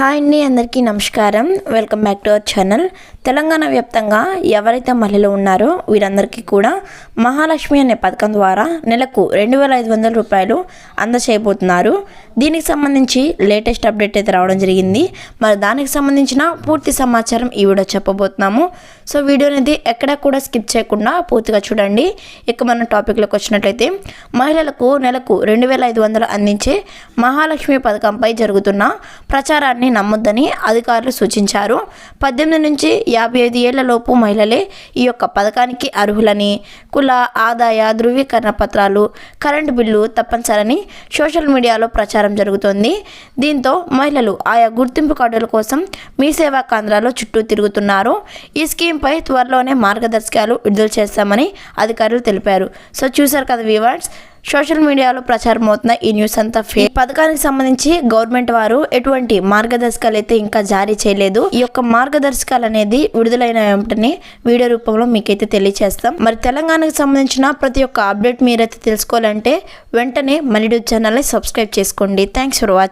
Hi అండి అందరికీ నమస్కారం. Welcome back to our channel. Telangana వ్యాప్తంగా ఎవరైతే మహిళలు ఉన్నారో వీరందరికీ కూడా మహాలక్ష్మి అనే పథకం ద్వారా నెలకు రెండు వేల ఐదు వందల రూపాయలు అందచేయబోతున్నారు. దీనికి సంబంధించి లేటెస్ట్ అప్డేట్ అయితే రావడం జరిగింది. మరి దానికి సంబంధించిన పూర్తి సమాచారం ఈ వీడియో చెప్పబోతున్నాము. సో వీడియో అనేది ఎక్కడా కూడా స్కిప్ చేయకుండా పూర్తిగా చూడండి. ఇక మన టాపిక్లోకి వచ్చినట్లయితే మహిళలకు నెలకు రెండు వేల ఐదు వందలు అందించే మహాలక్ష్మి పథకంపై జరుగుతున్న ప్రచారాన్ని నమ్మొద్దని అధికారులు సూచించారు. పద్దెనిమిది నుంచి యాభై ఐదు ఏళ్ళ లోపు మహిళలే ఈ యొక్క పథకానికి అర్హులని. కుల ఆదాయ ధృవీకరణ పత్రాలు కరెంటు బిల్లు తప్పనిసరని సోషల్ మీడియాలో ప్రచారం జరుగుతోంది. దీంతో మహిళలు ఆయా గుర్తింపు కార్డుల కోసం మీ సేవా కేంద్రాల్లో చుట్టూ తిరుగుతున్నారు. ఈ స్కీమ్పై త్వరలోనే మార్గదర్శకాలు విడుదల చేస్తామని అధికారులు తెలిపారు. సో చూశారు కదా వివర్స్ సోషల్ మీడియాలో ప్రచారం అవుతున్న ఈ న్యూస్ అంతా ఫే పథకానికి సంబంధించి గవర్నమెంట్ వారు ఎటువంటి మార్గదర్శకాలు అయితే ఇంకా జారీ చేయలేదు. ఈ యొక్క మార్గదర్శకాలు అనేది విడుదలైన వెంటనే వీడియో రూపంలో మీకైతే తెలియజేస్తాం మరి తెలంగాణకు సంబంధించిన ప్రతి ఒక్క అప్డేట్ మీరైతే తెలుసుకోవాలంటే వెంటనే మన ఛానల్ని సబ్స్క్రైబ్ చేసుకోండి. Thanks for watching